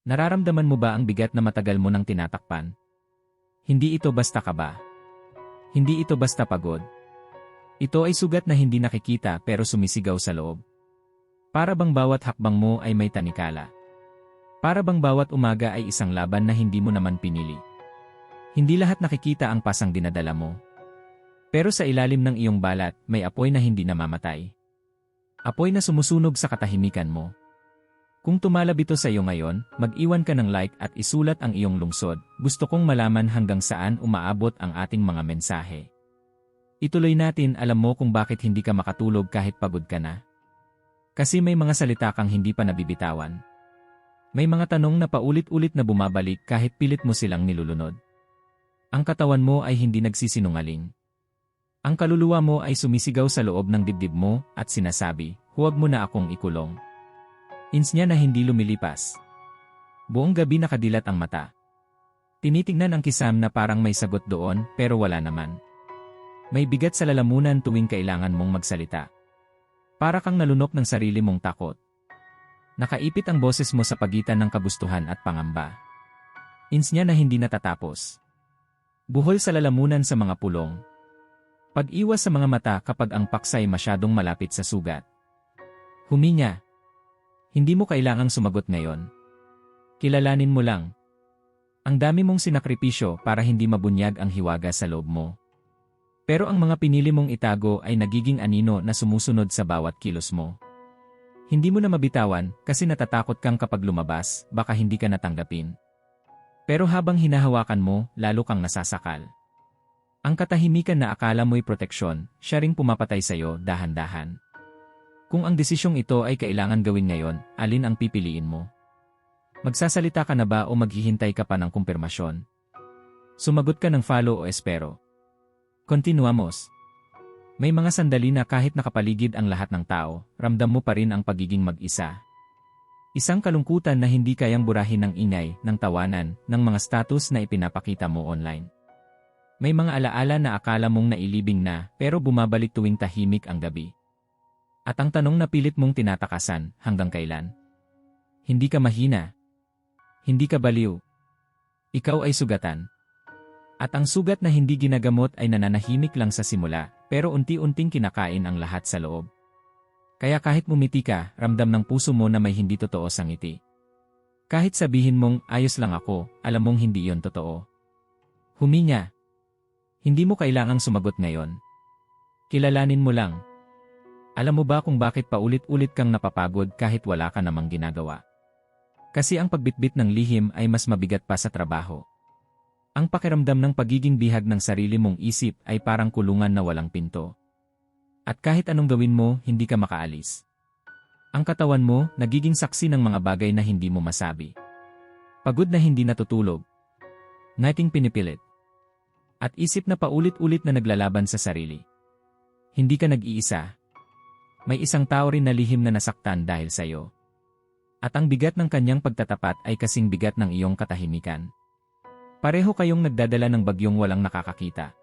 Nararamdaman mo ba ang bigat na matagal mo nang tinatakpan? Hindi ito basta kaba. Hindi ito basta pagod. Ito ay sugat na hindi nakikita pero sumisigaw sa loob. Para bang bawat hakbang mo ay may tanikala. Para bang bawat umaga ay isang laban na hindi mo naman pinili. Hindi lahat nakikita ang pasang dinadala mo. Pero sa ilalim ng iyong balat, may apoy na hindi namamatay. Apoy na sumusunog sa katahimikan mo. Kung tumalab ito sa iyo ngayon, mag-iwan ka ng like at isulat ang iyong lungsod. Gusto kong malaman hanggang saan umaabot ang ating mga mensahe. Ituloy natin alam mo kung bakit hindi ka makatulog kahit pagod ka na. Kasi may mga salita kang hindi pa nabibitawan. May mga tanong na paulit-ulit na bumabalik kahit pilit mo silang nilulunod. Ang katawan mo ay hindi nagsisinungaling. Ang kaluluwa mo ay sumisigaw sa loob ng dibdib mo at sinasabi, huwag mo na akong ikulong. Ins niya na hindi lumilipas. Buong gabi nakadilat ang mata. Tinitingnan ang kisam na parang may sagot doon pero wala naman. May bigat sa lalamunan tuwing kailangan mong magsalita. Para kang nalunok ng sarili mong takot. Nakaipit ang boses mo sa pagitan ng kagustuhan at pangamba. Ins niya na hindi natatapos. Buhol sa lalamunan sa mga pulong. Pag-iwas sa mga mata kapag ang paksay masyadong malapit sa sugat. Huminya, hindi mo kailangang sumagot ngayon. Kilalanin mo lang. Ang dami mong sinakripisyo para hindi mabunyag ang hiwaga sa loob mo. Pero ang mga pinili mong itago ay nagiging anino na sumusunod sa bawat kilos mo. Hindi mo na mabitawan kasi natatakot kang kapag lumabas, baka hindi ka natanggapin. Pero habang hinahawakan mo, lalo kang nasasakal. Ang katahimikan na akala mo'y proteksyon, siya ring pumapatay sa'yo dahan-dahan. Kung ang desisyong ito ay kailangan gawin ngayon, alin ang pipiliin mo? Magsasalita ka na ba o maghihintay ka pa ng kumpirmasyon? Sumagot ka ng follow o espero. Continuamos. May mga sandali na kahit nakapaligid ang lahat ng tao, ramdam mo pa rin ang pagiging mag-isa. Isang kalungkutan na hindi kayang burahin ng ingay, ng tawanan, ng mga status na ipinapakita mo online. May mga alaala na akala mong nailibing na, pero bumabalik tuwing tahimik ang gabi. At ang tanong na pilit mong tinatakasan, hanggang kailan? Hindi ka mahina. Hindi ka baliw. Ikaw ay sugatan. At ang sugat na hindi ginagamot ay nananahimik lang sa simula, pero unti-unting kinakain ang lahat sa loob. Kaya kahit mumiti ka, ramdam ng puso mo na may hindi totoo sa ngiti. Kahit sabihin mong, ayos lang ako, alam mong hindi yon totoo. Huminya. Hindi mo kailangang sumagot ngayon. Kilalanin mo lang, alam mo ba kung bakit paulit-ulit kang napapagod kahit wala ka namang ginagawa? Kasi ang pagbitbit ng lihim ay mas mabigat pa sa trabaho. Ang pakiramdam ng pagiging bihag ng sarili mong isip ay parang kulungan na walang pinto. At kahit anong gawin mo, hindi ka makaalis. Ang katawan mo, nagiging saksi ng mga bagay na hindi mo masabi. Pagod na hindi natutulog. Ngating pinipilit. At isip na paulit-ulit na naglalaban sa sarili. Hindi ka nag-iisa, may isang tao rin na lihim na nasaktan dahil sa iyo. At ang bigat ng kanyang pagtatapat ay kasing bigat ng iyong katahimikan. Pareho kayong nagdadala ng bagyong walang nakakakita.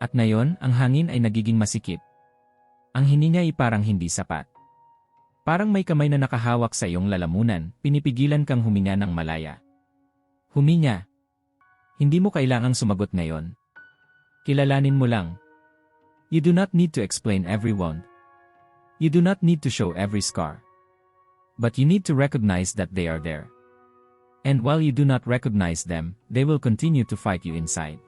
At ngayon, ang hangin ay nagiging masikip. Ang hininga ay parang hindi sapat. Parang may kamay na nakahawak sa iyong lalamunan, pinipigilan kang huminga ng malaya. Huminga. Hindi mo kailangang sumagot ngayon. Kilalanin mo lang. You do not need to explain every wound. You do not need to show every scar. But you need to recognize that they are there. And while you do not recognize them, they will continue to fight you inside.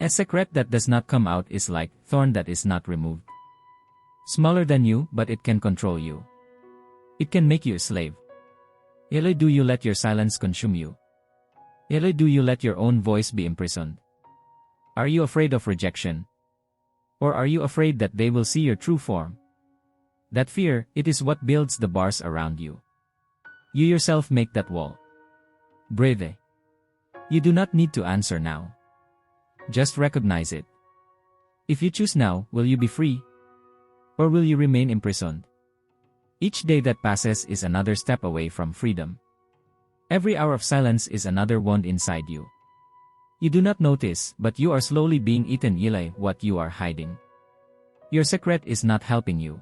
A secret that does not come out is like thorn that is not removed. Smaller than you, but it can control you. It can make you a slave. Ili do you let your silence consume you? Ili do you let your own voice be imprisoned? Are you afraid of rejection? Or are you afraid that they will see your true form? That fear, it is what builds the bars around you. You yourself make that wall. Breathe. You do not need to answer now. Just recognize it. If you choose now, will you be free? Or will you remain imprisoned? Each day that passes is another step away from freedom. Every hour of silence is another wound inside you. You do not notice, but you are slowly being eaten Eli what you are hiding. Your secret is not helping you.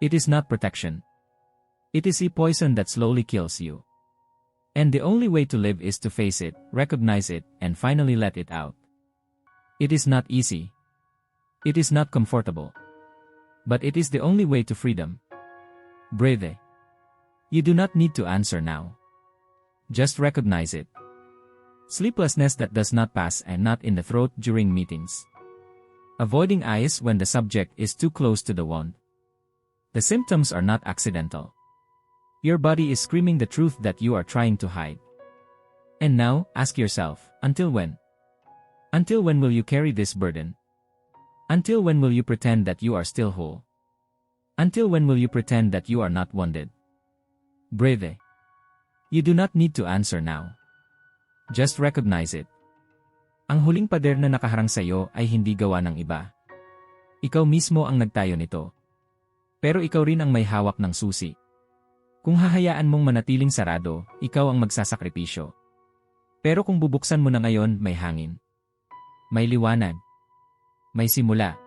It is not protection. It is a poison that slowly kills you. And the only way to live is to face it, recognize it, and finally let it out. It is not easy. It is not comfortable. But it is the only way to freedom. Brave. You do not need to answer now. Just recognize it. Sleeplessness that does not pass and not in the throat during meetings. Avoiding eyes when the subject is too close to the wound. The symptoms are not accidental. Your body is screaming the truth that you are trying to hide. And now, ask yourself, until when? Until when will you carry this burden? Until when will you pretend that you are still whole? Until when will you pretend that you are not wounded? Brave. You do not need to answer now. Just recognize it. Ang huling pader na nakaharang sa iyo ay hindi gawa ng iba. Ikaw mismo ang nagtayo nito. Pero ikaw rin ang may hawak ng susi. Kung hahayaan mong manatiling sarado, ikaw ang magsasakripisyo. Pero kung bubuksan mo na ngayon, may hangin. May liwanag. May simula.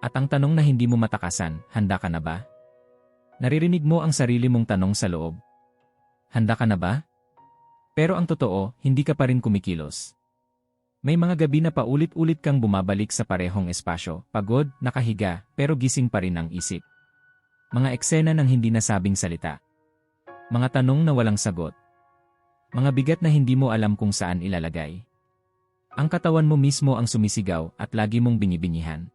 At ang tanong na hindi mo matakasan, handa ka na ba? Naririnig mo ang sarili mong tanong sa loob. Handa ka na ba? Pero ang totoo, hindi ka pa rin kumikilos. May mga gabi na paulit-ulit kang bumabalik sa parehong espasyo, pagod, nakahiga, pero gising pa rin ang isip. Mga eksena ng hindi nasabing salita. Mga tanong na walang sagot. Mga bigat na hindi mo alam kung saan ilalagay. Ang katawan mo mismo ang sumisigaw at lagi mong binibinyihan.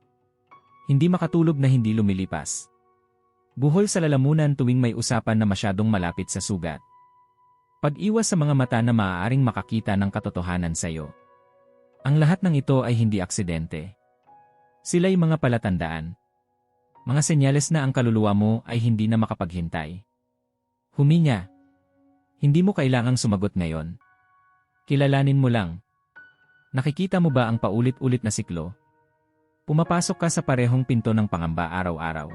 Hindi makatulog na hindi lumilipas. Buhol sa lalamunan tuwing may usapan na masyadong malapit sa sugat. Pag-iwas sa mga mata na maaaring makakita ng katotohanan sa iyo. Ang lahat ng ito ay hindi aksidente. Sila'y mga palatandaan. Mga senyales na ang kaluluwa mo ay hindi na makapaghintay. Huminya. Hindi mo kailangang sumagot ngayon. Kilalanin mo lang. Nakikita mo ba ang paulit-ulit na siklo? Pumapasok ka sa parehong pinto ng pangamba araw-araw.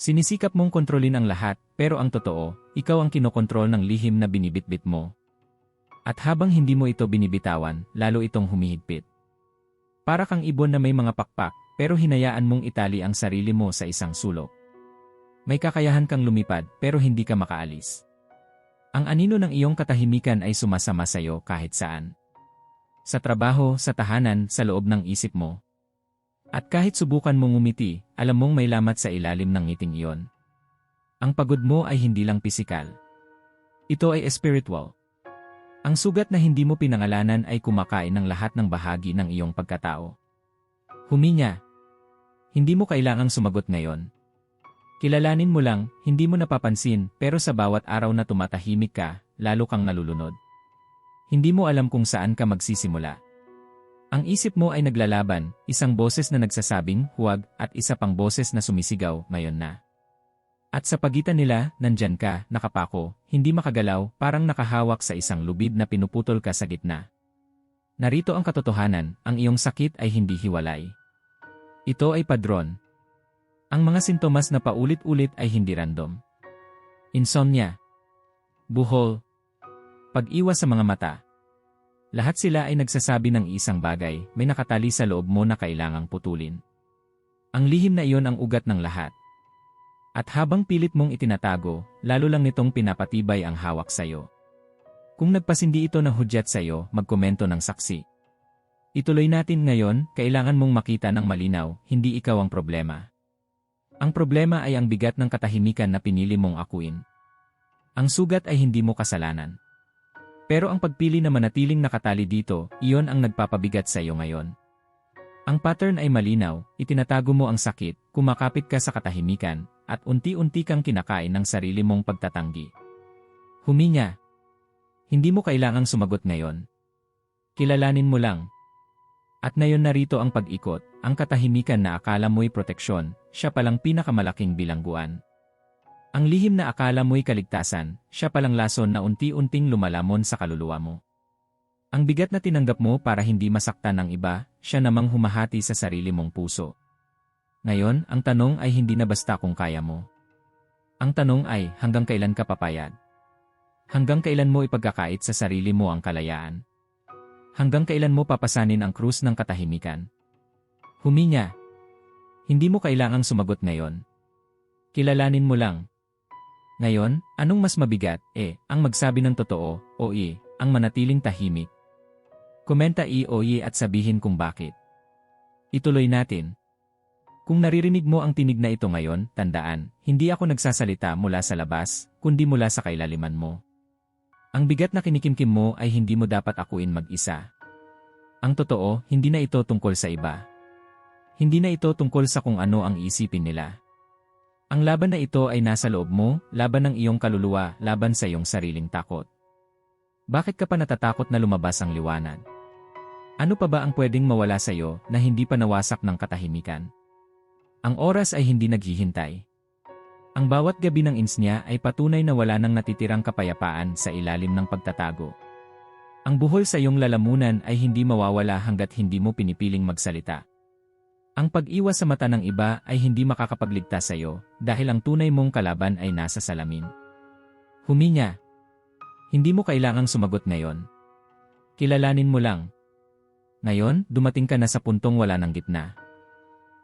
Sinisikap mong kontrolin ang lahat, pero ang totoo, ikaw ang kinokontrol ng lihim na binibitbit mo. At habang hindi mo ito binibitawan, lalo itong humihigpit. Para kang ibon na may mga pakpak, pero hinayaan mong itali ang sarili mo sa isang sulok. May kakayahan kang lumipad pero hindi ka makaalis. Ang anino ng iyong katahimikan ay sumasama sa iyo kahit saan. Sa trabaho, sa tahanan, sa loob ng isip mo. At kahit subukan mong umiti, alam mong may lamat sa ilalim ng ngiting iyon. Ang pagod mo ay hindi lang pisikal. Ito ay spiritual. Ang sugat na hindi mo pinangalanan ay kumakain ng lahat ng bahagi ng iyong pagkatao. Huminya. Hindi mo kailangang sumagot ngayon. Kilalanin mo lang, hindi mo napapansin, pero sa bawat araw na tumatahimik ka, lalo kang nalulunod. Hindi mo alam kung saan ka magsisimula. Ang isip mo ay naglalaban, isang boses na nagsasabing, huwag, at isa pang boses na sumisigaw, ngayon na. At sa pagitan nila, nandyan ka, nakapako, hindi makagalaw, parang nakahawak sa isang lubid na pinuputol ka sa gitna. Narito ang katotohanan, ang iyong sakit ay hindi hiwalay. Ito ay padron, ang mga sintomas na paulit-ulit ay hindi random. Insomnia, buhol, pag-iwas sa mga mata. Lahat sila ay nagsasabi ng isang bagay, may nakatali sa loob mo na kailangang putulin. Ang lihim na iyon ang ugat ng lahat. At habang pilit mong itinatago, lalo lang nitong pinapatibay ang hawak sa iyo. Kung nagpasindi ito ng hudyat sa iyo, magkomento ng saksi. Ituloy natin ngayon, kailangan mong makita ng malinaw, hindi ikaw ang problema. Ang problema ay ang bigat ng katahimikan na pinili mong akuin. Ang sugat ay hindi mo kasalanan. Pero ang pagpili na manatiling nakatali dito, iyon ang nagpapabigat sa iyo ngayon. Ang pattern ay malinaw, itinatago mo ang sakit, kumakapit ka sa katahimikan, at unti-unti kang kinakain ng sarili mong pagtatanggi. Huminya. Hindi mo kailangang sumagot ngayon. Kilalanin mo lang, at ngayon narito ang pag-ikot, ang katahimikan na akala mo'y proteksyon, siya palang pinakamalaking bilangguan. Ang lihim na akala mo'y kaligtasan, siya palang lason na unti-unting lumalamon sa kaluluwa mo. Ang bigat na tinanggap mo para hindi masaktan ng iba, siya namang humahati sa sarili mong puso. Ngayon, ang tanong ay hindi na basta kung kaya mo. Ang tanong ay, hanggang kailan ka papayad? Hanggang kailan mo ipagkakait sa sarili mo ang kalayaan? Hanggang kailan mo papasanin ang krus ng katahimikan? Huminya. Hindi mo kailangang sumagot ngayon. Kilalanin mo lang. Ngayon, anong mas mabigat, E, ang magsabi ng totoo, o I, ang manatiling tahimik? Komenta I o I at sabihin kung bakit. Ituloy natin. Kung naririnig mo ang tinig na ito ngayon, tandaan, hindi ako nagsasalita mula sa labas, kundi mula sa kailaliman mo. Ang bigat na kinikimkim mo ay hindi mo dapat akuin mag-isa. Ang totoo, hindi na ito tungkol sa iba. Hindi na ito tungkol sa kung ano ang isipin nila. Ang laban na ito ay nasa loob mo, laban ng iyong kaluluwa, laban sa iyong sariling takot. Bakit ka pa natatakot na lumabas ang liwanag? Ano pa ba ang pwedeng mawala sa iyo na hindi pa nawasak ng katahimikan? Ang oras ay hindi naghihintay. Ang bawat gabi ng insnya ay patunay na wala nang natitirang kapayapaan sa ilalim ng pagtatago. Ang buhol sa iyong lalamunan ay hindi mawawala hanggat hindi mo pinipiling magsalita. Ang pag-iwas sa mata ng iba ay hindi makakapagligtas sa iyo dahil ang tunay mong kalaban ay nasa salamin. Huminya. Hindi mo kailangang sumagot ngayon. Kilalanin mo lang. Ngayon, dumating ka na sa puntong wala ng gitna.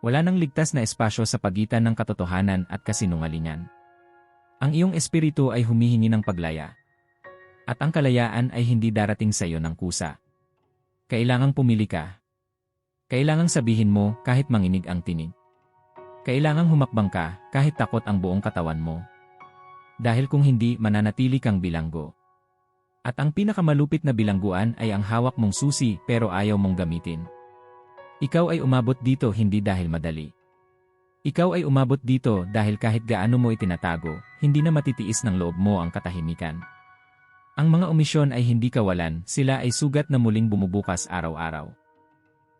Wala nang ligtas na espasyo sa pagitan ng katotohanan at kasinungalingan. Ang iyong espiritu ay humihingi ng paglaya. At ang kalayaan ay hindi darating sa iyo ng kusa. Kailangang pumili ka. Kailangang sabihin mo kahit manginig ang tinig. Kailangang humakbang ka kahit takot ang buong katawan mo. Dahil kung hindi, mananatili kang bilanggo. At ang pinakamalupit na bilangguan ay ang hawak mong susi pero ayaw mong gamitin. Ikaw ay umabot dito hindi dahil madali. Ikaw ay umabot dito dahil kahit gaano mo itinatago, hindi na matitiis ng loob mo ang katahimikan. Ang mga omisyon ay hindi kawalan, sila ay sugat na muling bumubukas araw-araw.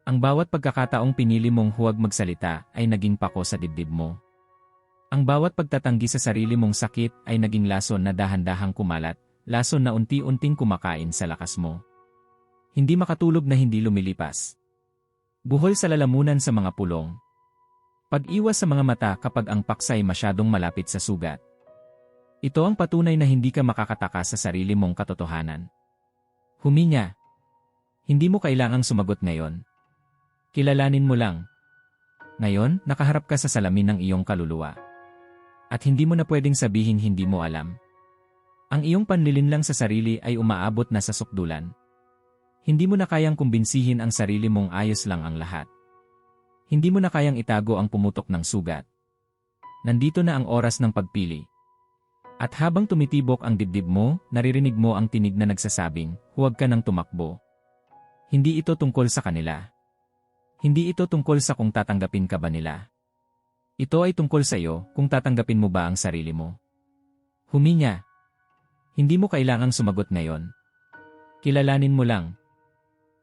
Ang bawat pagkakataong pinili mong huwag magsalita ay naging pako sa dibdib mo. Ang bawat pagtatanggi sa sarili mong sakit ay naging lason na dahan-dahang kumalat, lason na unti-unting kumakain sa lakas mo. Hindi makatulog na hindi lumilipas. Buhol sa lalamunan sa mga pulong. Pag-iwas sa mga mata kapag ang paksay masyadong malapit sa sugat. Ito ang patunay na hindi ka makakatakas sa sarili mong katotohanan. Huminya. Hindi mo kailangang sumagot ngayon. Kilalanin mo lang. Ngayon, nakaharap ka sa salamin ng iyong kaluluwa. At hindi mo na pwedeng sabihin hindi mo alam. Ang iyong panlilinlang sa sarili ay umaabot na sa sukdulan. Hindi mo na kayang kumbinsihin ang sarili mong ayos lang ang lahat. Hindi mo na kayang itago ang pumutok ng sugat. Nandito na ang oras ng pagpili. At habang tumitibok ang dibdib mo, naririnig mo ang tinig na nagsasabing, huwag ka nang tumakbo. Hindi ito tungkol sa kanila. Hindi ito tungkol sa kung tatanggapin ka ba nila. Ito ay tungkol sa iyo kung tatanggapin mo ba ang sarili mo. Huminya. Hindi mo kailangang sumagot ngayon. Kilalanin mo lang.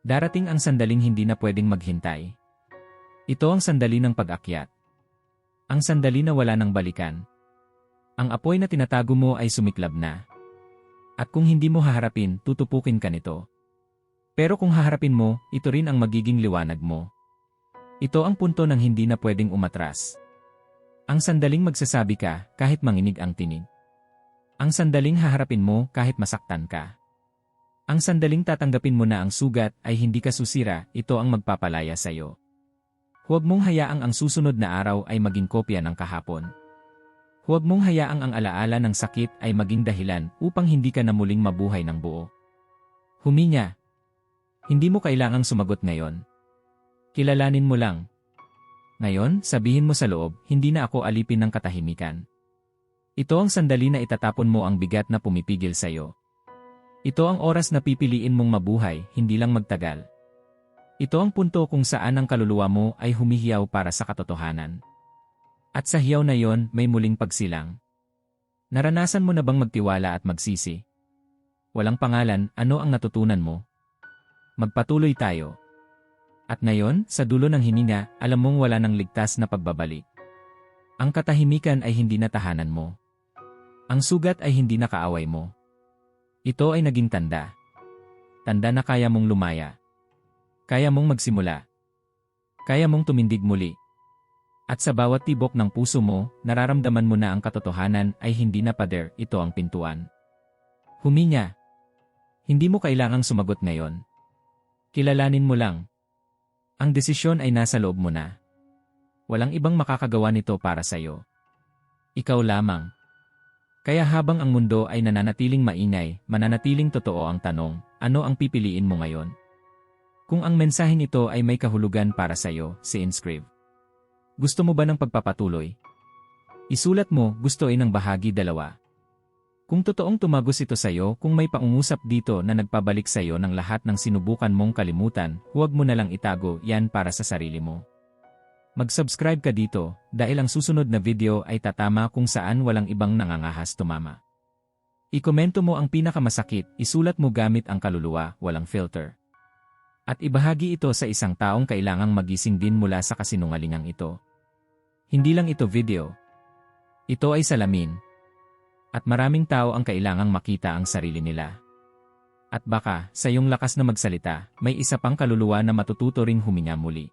Darating ang sandaling hindi na pwedeng maghintay. Ito ang sandali ng pag-akyat. Ang sandali na wala nang balikan. Ang apoy na tinatago mo ay sumiklab na. At kung hindi mo haharapin, tutupukin ka nito. Pero kung haharapin mo, ito rin ang magiging liwanag mo. Ito ang punto ng hindi na pwedeng umatras. Ang sandaling magsasabi ka kahit manginig ang tinig. Ang sandaling haharapin mo kahit masaktan ka. Ang sandaling tatanggapin mo na ang sugat ay hindi ka susira, ito ang magpapalaya sa iyo. Huwag mong hayaang ang susunod na araw ay maging kopya ng kahapon. Huwag mong hayaang ang alaala ng sakit ay maging dahilan upang hindi ka na muling mabuhay ng buo. Huminya. Hindi mo kailangang sumagot ngayon. Kilalanin mo lang. Ngayon, sabihin mo sa loob, hindi na ako alipin ng katahimikan. Ito ang sandali na itatapon mo ang bigat na pumipigil sa iyo. Ito ang oras na pipiliin mong mabuhay, hindi lang magtagal. Ito ang punto kung saan ang kaluluwa mo ay humihiyaw para sa katotohanan. At sa hiyaw na yon, may muling pagsilang. Naranasan mo na bang magtiwala at magsisi? Walang pangalan, ano ang natutunan mo? Magpatuloy tayo. At ngayon, sa dulo ng hininga, alam mong wala nang ligtas na pagbabalik. Ang katahimikan ay hindi na tahanan mo. Ang sugat ay hindi na kaaway mo. Ito ay naging tanda. Tanda na kaya mong lumaya. Kaya mong magsimula. Kaya mong tumindig muli. At sa bawat tibok ng puso mo, nararamdaman mo na ang katotohanan ay hindi na pader, ito ang pintuan. Huminya. Hindi mo kailangang sumagot ngayon. Kilalanin mo lang, ang desisyon ay nasa loob mo na. Walang ibang makakagawa nito para sa iyo. Ikaw lamang. Kaya habang ang mundo ay nananatiling maingay, mananatiling totoo ang tanong, ano ang pipiliin mo ngayon? Kung ang mensahen ito ay may kahulugan para sa iyo, si Inscribe. Gusto mo ba ng pagpapatuloy? Isulat mo, gusto ay ng bahagi dalawa. Kung totoong tumagos ito sa iyo, kung may paungusap dito na nagpabalik sa iyo ng lahat ng sinubukan mong kalimutan, huwag mo na lang itago yan para sa sarili mo. Mag-subscribe ka dito dahil ang susunod na video ay tatama kung saan walang ibang nangangahas tumama. Ikomento mo ang pinakamasakit, isulat mo gamit ang kaluluwa, walang filter. At ibahagi ito sa isang taong kailangang magising din mula sa kasinungalingang ito. Hindi lang ito video. Ito ay salamin. At maraming tao ang kailangang makita ang sarili nila. At baka, sa iyong lakas na magsalita, may isa pang kaluluwa na matututo ring huminga muli.